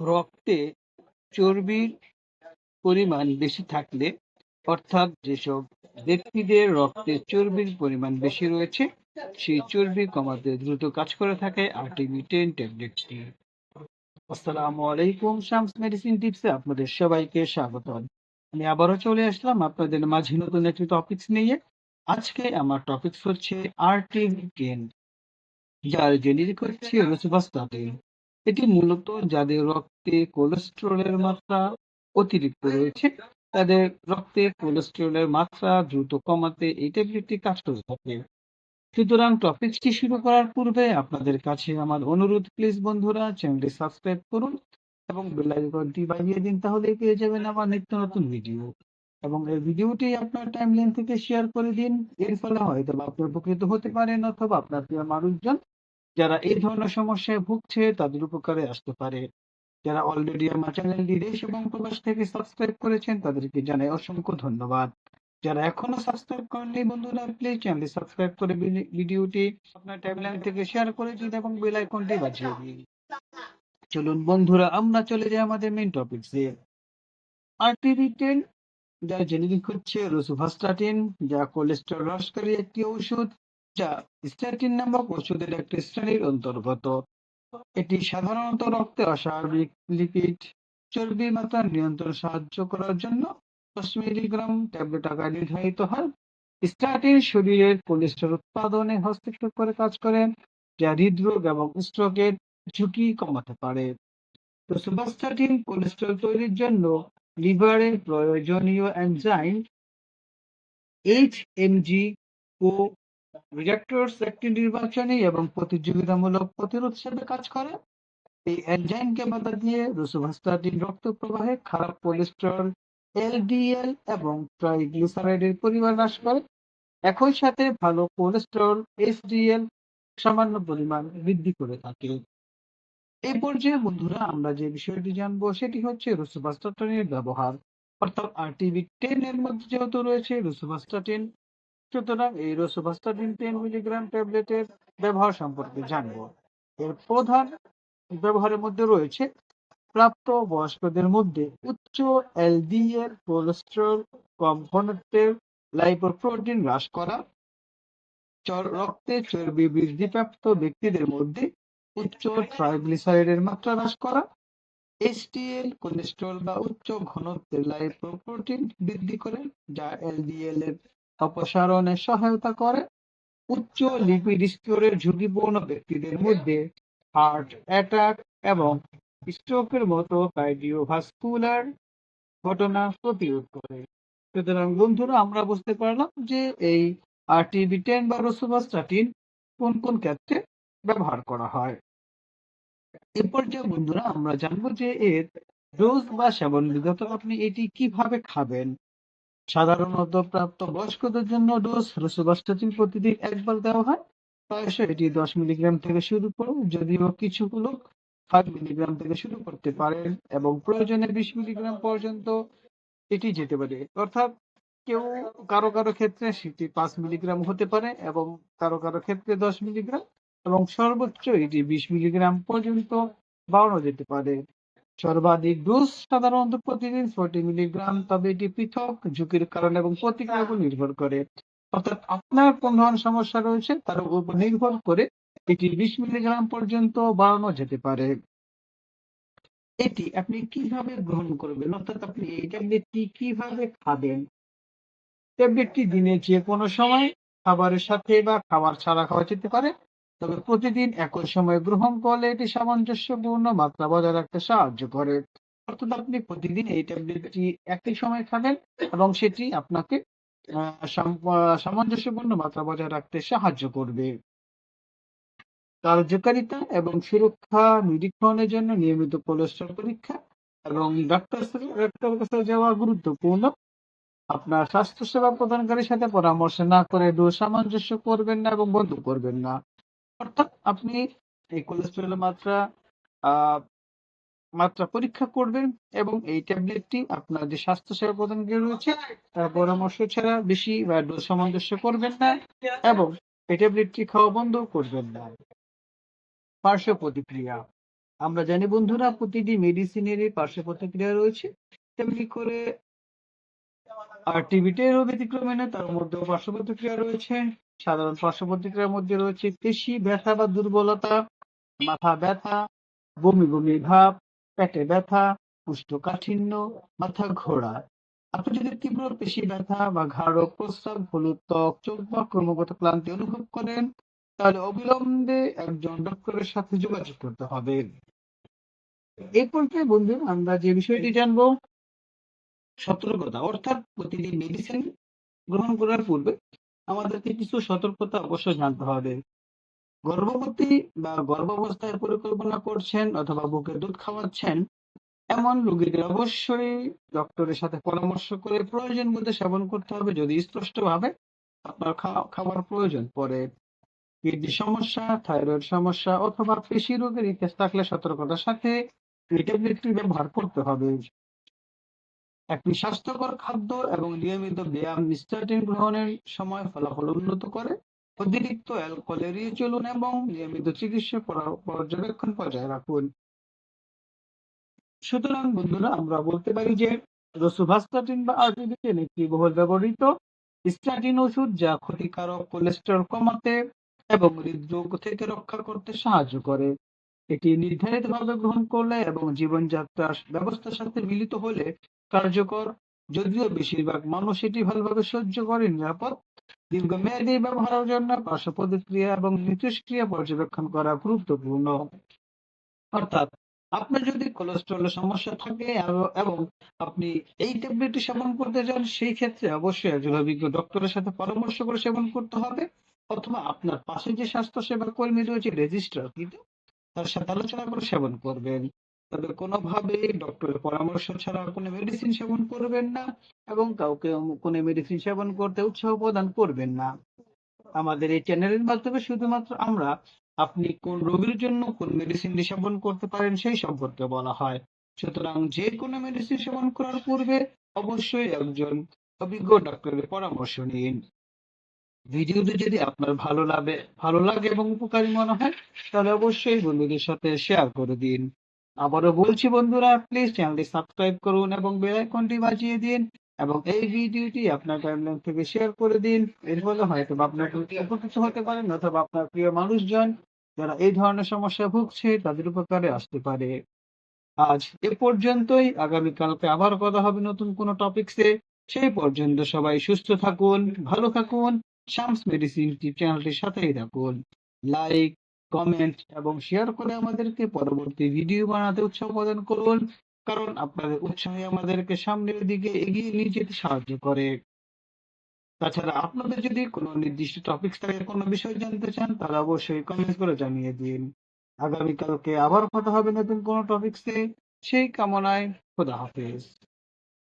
রক্তে চর্বির পরিমাণ বেশি থাকলে, অর্থাৎ যেসব ব্যক্তিদের রক্তে চর্বির পরিমাণ বেশি রয়েছে, সেই চর্বি কমাতে দ্রুত কাজ করে থাকে আরটিভি টেন ট্যাবলেটটি। আসসালামু আলাইকুম, শামস মেডিসিন টিপসে আপনাদের সবাইকে স্বাগত আমি আবারও চলে আসলাম আপনাদের মাঝে নতুন একটি টপিকস নিয়ে। আজকে আমার টপিকস হচ্ছে আরটিভি টেন, যার জেনেরিক হচ্ছে রোসুভাস্টাটিন এটি মূলত যাদের রক্তে কোলেস্টেরলের মাত্রা অতিরিক্ত রয়েছে, তাদের রক্তে কোলেস্টেরলের মাত্রা দ্রুত কমাতে এই ট্যাবলেটটি কাজ করে থাকে। সুতরাং টপিকটি শুরু করার পূর্বে আপনাদের কাছে আমার অনুরোধ প্লিজ বন্ধুরা চ্যানেলটি সাবস্ক্রাইব করুন এবং বেল আইকনটি বাজিয়ে দিন, তাহলে পেয়ে যাবেন আমার নিত্য নতুন ভিডিও এবং এই ভিডিওটি আপনার টাইম টাইমলাইন থেকে শেয়ার করে দিন, এর ফলে হয়তো আপনি উপকৃত হতে পারেন অথবা আপনার প্রিয় মানুষজন যারা এই ধরনের সমস্যায় ভুগছে তাদের উপকারে আসতে পারে। যারা অলরেডি আমার চ্যানেলটি দেশ এবং প্রবাস থেকে সাবস্ক্রাইব করেছেন তাদেরকে জানাই অসংখ্য ধন্যবাদ। যারা এখনও সাবস্ক্রাইব করেননি বন্ধুরা প্লিজ চ্যানেলটি সাবস্ক্রাইব করে ভিডি- ভিডিওটি আপনার টাইমলাইন থেকে শেয়ার করে দিন এবং বেল আইকনটি বাজিয়ে দিন। চলুন বন্ধুরা, আমরা চলে যাই আমাদের মেইন টপিকসে আরটিভি টেন যা জেনেরিক হচ্ছে রোসুভাস্টাটিন যা কোলেস্টেরল হ্রাসকারী একটি ঔষধ। যা স্ট্যাটিন নামক ওষুধের একটি শ্রেণির অন্তর্গত। এটি সাধারণত রক্তে অস্বাভাবিক লিপিড, চর্বির মাত্রা নিয়ন্ত্রণ সাহায্য করার জন্য দশ মিলিগ্রাম ট্যাবলেট আকারে নির্ধারিত হয়। স্ট্যাটিন শরীরের কোলেস্টেরল উৎপাদনে হস্তক্ষেপ করে কাজ করে যা হৃদরোগ এবং স্ট্রোকের ঝুঁকি কমাতে পারে। তো রোসুভাস্টাটিন কোলেস্টেরল তৈরির জন্য লিভারে প্রয়োজনীয় এনজাইম, এইচ এম জি ও রিডাক্টরস একটি নির্বাচনী এবং প্রতিযোগিতামূলক প্রতিরোধ হিসেবে কাজ করে। এই এনজাইমকে বাধা দিয়ে রোসুভাস্টাটিন রক্ত প্রবাহে খারাপ কোলেস্টেরল এলডিএল এবং ট্রাইগ্লিসারাইডের পরিমাণ হ্রাস করে। একই সাথে ভালো কোলেস্টেরল এসডিএল সামান্য পরিমাণ বৃদ্ধি করে থাকে। এই পর্যায়ে বন্ধুরা আমরা যে বিষয়টি জানব সেটি হচ্ছে রোসুভাস্টাটিনের ব্যবহার। অর্থাৎ আরটিভি টেন এর মধ্যে যেহেতু রয়েছে রোসুভাস্টাটিন সুতরাং এই রোসুভাস্টাটিন টেন মিলিগ্রাম ট্যাবলেটের ব্যবহার সম্পর্কে জানব। এর প্রধান ব্যবহারের মধ্যে রয়েছে প্রাপ্ত বয়স্কদের মধ্যে উচ্চ এলডিএল কোলেস্টেরল কম ঘনত্বের লাইপোপ্রোটিন হ্রাস করা রক্তে চর্বি বৃদ্ধিপ্রাপ্ত ব্যক্তিদের মধ্যে উচ্চ ট্রাইগ্লিসারাইডের মাত্রা হ্রাস করা এইচডিএল কোলেস্টেরল বা উচ্চ ঘনত্বের লাইপোপ্রোটিন বৃদ্ধি করে, যা এলডিএল এর অপসারণে সহায়তা করে। উচ্চ লিপিড স্তরের ঝুঁকিপূর্ণ ব্যক্তিদের মধ্যে হার্ট অ্যাটাক এবং স্ট্রোকের মতো কার্ডিওভাস্কুলার ঘটনা প্রতিরোধ করে। সুতরাং বন্ধুরা, আমরা বুঝতে পারলাম যে এই আরটিবি টেন বা রোসোভাস্টাটিন কোন কোন ক্ষেত্রে ব্যবহার করা হয়। এরপর যে বন্ধুরা, আমরা জানব যে এর ডোজ বা সেবন বিগত আপনি এটি কীভাবে খাবেন? সাধারণত প্রাপ্ত বয়স্কদের জন্য ডোজ রোসোভাস্টাটিন প্রতিদিন একবার দেওয়া হয়। প্রায়শ এটি দশ মিলিগ্রাম থেকে শুরু করে যদিও কিছু লোক ফাইভ মিলিগ্রাম থেকে শুরু করতে পারেন এবং প্রয়োজনে বিশ মিলিগ্রাম পর্যন্ত এটি যেতে পারে। অর্থাৎ কেউ কারও কারও ক্ষেত্রে সেটি পাঁচ মিলিগ্রাম হতে পারে এবং কারও কারও ক্ষেত্রে দশ মিলিগ্রাম এবং সর্বোচ্চ এটি বিশ মিলিগ্রাম পর্যন্ত বাড়ানো যেতে পারে। সর্বাধিক ডোজ সাধারণত প্রতিদিন ফোরটি মিলিগ্রাম তবে এটি পৃথক ঝুঁকির কারণ এবং প্রতিক্রিয়ার উপর নির্ভর করে। অর্থাৎ আপনার কোন ধরনের সমস্যা রয়েছে তার উপর নির্ভর করে এটি বিশ মিলিগ্রাম পর্যন্ত বাড়ানো যেতে পারে। এটি আপনি কীভাবে গ্রহণ করবেন? অর্থাৎ আপনি এই ট্যাবলেটটি কীভাবে খাবেন? ট্যাবলেটটি দিনে যে কোনো সময় খাবারের সাথে বা খাবার ছাড়া খাওয়া যেতে পারে। তবে প্রতিদিন একই সময় গ্রহণ করলে এটি সামঞ্জস্যপূর্ণ মাত্রা বজায় রাখতে সাহায্য করে। অর্থাৎ আপনি প্রতিদিন এই ট্যাবলেটটি একই সময় খাবেন এবং সেটি আপনাকে সামঞ্জস্যপূর্ণ মাত্রা বজায় রাখতে সাহায্য করবে। কার্যকারিতা এবং সুরক্ষা নিরীক্ষণের জন্য নিয়মিত কোলেস্ট্রল পরীক্ষা এবং ডাক্তার কাছে যাওয়া গুরুত্বপূর্ণ। আপনার স্বাস্থ্যসেবা প্রদানকারীর সাথে পরামর্শ না করে সামঞ্জস্য করবেন না এবং বন্ধ করবেন না। অর্থাৎ আপনি এই কোলেস্টেরলের মাত্রা মাত্রা পরীক্ষা করবেন এবং এই ট্যাবলেটটি আপনার যে স্বাস্থ্যসেবা প্রদানকারী রয়েছে, তার পরামর্শ ছাড়া বেশি বা ডোজ সামঞ্জস্য করবেন না এবং এই ট্যাবলেটটি খাওয়া বন্ধ করবেন না। পার্শ্ব প্রতিক্রিয়া। আমরা জানি বন্ধুরা প্রতিটি মেডিসিনেরই পার্শ্ব প্রতিক্রিয়া রয়েছে। তেমনি করে আর টিবিটেরও ব্যতিক্রম এনে তার মধ্যেও পার্শ্ব প্রতিক্রিয়া রয়েছে। সাধারণ পার্শ্ব প্রতিক্রিয়ার মধ্যে রয়েছে পেশি ব্যথা বা দুর্বলতা, মাথা ব্যথা, বমি বমি ভাব, পেটে ব্যথা কুষ্ঠকাঠিন্য মাথা ঘোরা। আপনি যদি তীব্র পেশি ব্যথা বা ঘাড় প্রস্রাব, হলুদ ত্বক, চোখ বা ক্রমাগত ক্লান্তি অনুভব করেন, তাহলে অবিলম্বে একজন ডক্টরের সাথে যোগাযোগ করতে হবে। এই পর্যায়ে বন্ধু আমরা যে বিষয়টি জানব, সতর্কতা, অর্থাৎ প্রতিদিন মেডিসিন গ্রহণ করার পূর্বে আমাদেরকে কিছু সতর্কতা অবশ্যই জানতে হবে। গর্ভবতী বা গর্ভাবস্থায় পরিকল্পনা করছেন অথবা বুকে দুধ খাওয়াচ্ছেন, এমন রোগীদের অবশ্যই ডক্টরের সাথে পরামর্শ করে প্রয়োজন মধ্যে সেবন করতে হবে যদি স্পষ্টভাবে আপনার খাবার প্রয়োজন পড়ে। কিডনি সমস্যা, থাইরয়েড সমস্যা অথবা পেশি রোগের ইতিহাস থাকলে সতর্কতার সাথে ব্যবহার করতে হবে। একটি স্বাস্থ্যকর খাদ্য এবং নিয়মিত ব্যায়াম স্টার্টিং গ্রহণের সময় ফলাফল উন্নত করে। অতিরিক্ত অ্যালকোহল এড়িয়ে চলুন এবং নিয়মিত চিকিৎসা পর্যবেক্ষণ বজায় রাখুন। সুতরাং বন্ধুরা, আমরা বলতে পারি যে রসুভাস্টাটিন বা আর্টিবিটেন একটি বহুল ব্যবহৃত স্টাটিন ওষুধ যা ক্ষতিকারক কোলেস্টেরল কমাতে এবং হৃদরোগ থেকে রক্ষা করতে সাহায্য করে। এটি নির্ধারিতভাবে গ্রহণ করলে এবং জীবনযাত্রার ব্যবস্থার সাথে মিলিত হলে কার্যকর। যদিও বেশিরভাগ মানুষ এটি ভালোভাবে সহ্য করে, নিরাপদ। দীর্ঘমেয়াদী ব্যবহারের জন্য পার্শ্ব প্রতিক্রিয়া এবং মিথস্ক্রিয়া পর্যবেক্ষণ করা গুরুত্বপূর্ণ। অর্থাৎ আপনার যদি কোলেস্টেরলের সমস্যা থাকে এবং- এবং আপনি এই ট্যাবলেটটি সেবন করতে চান, সেই ক্ষেত্রে অবশ্যই একজন অভিজ্ঞ ডক্টরের সাথে পরামর্শ করে সেবন করতে হবে। অথবা আপনার পাশে যে স্বাস্থ্য সেবা কর্মী রয়েছে, রেজিস্ট্রার কিন্তু তার সাথে আলোচনা করে সেবন করবেন। তবে কোনোভাবেই ডক্টরের পরামর্শ ছাড়া কোনো মেডিসিন সেবন করবেন না এবং কাউকে কোনো মেডিসিন সেবন করতে উৎসাহ প্রদান করবেন না। আমাদের এই চ্যানেলের মাধ্যমে শুধুমাত্র আমরা আপনি কোন রোগীর জন্য কোন মেডিসিনটি সেবন করতে পারেন সেই সম্পর্কে বলা হয়। সুতরাং যে কোনো মেডিসিন সেবন করার পূর্বে অবশ্যই একজন অভিজ্ঞ ডক্টরের পরামর্শ নিন। ভিডিওটি যদি আপনার ভালো লাগে ভালো লাগে এবং উপকারী মনে হয়, তাহলে অবশ্যই বন্ধুদের সাথে শেয়ার করে দিন। আবারও বলছি বন্ধুরা প্লিজ চ্যানেলটি সাবস্ক্রাইব করুন এবং বেল আইকনটি বাজিয়ে দিন এবং এই ভিডিওটি আপনার টাইমলাইন থেকে শেয়ার করে দিন। এর ফলে হয়তো আপনার উপকৃত হতে পারেন অথবা আপনার প্রিয় মানুষজন যারা এই ধরনের সমস্যা ভুগছে তাদের উপকারে আসতে পারে। আজ এ পর্যন্তই। আগামীকালকে আবার কথা হবে নতুন কোনো টপিকসে সেই পর্যন্ত সবাই সুস্থ থাকুন, ভালো থাকুন শামস মেডিসিন চ্যানেলটির সাথেই থাকুন। লাইক কমেন্ট এবং শেয়ার করে আমাদেরকে পরবর্তী ভিডিও বানাতে উৎসাহ প্রদান করুন, কারণ আপনাদের উৎসাহে আমাদেরকে সামনের দিকে এগিয়ে নিয়ে যেতে সাহায্য করে। তাছাড়া আপনাদের যদি কোনো নির্দিষ্ট টপিক থাকে, কোনো বিষয় জানতে চান, তাহলে অবশ্যই কমেন্ট করে জানিয়ে দিন। আগামীকালকে আবার কথা হবে নতুন কোনো টপিকসে সেই কামনায় খোদা হাফেজ।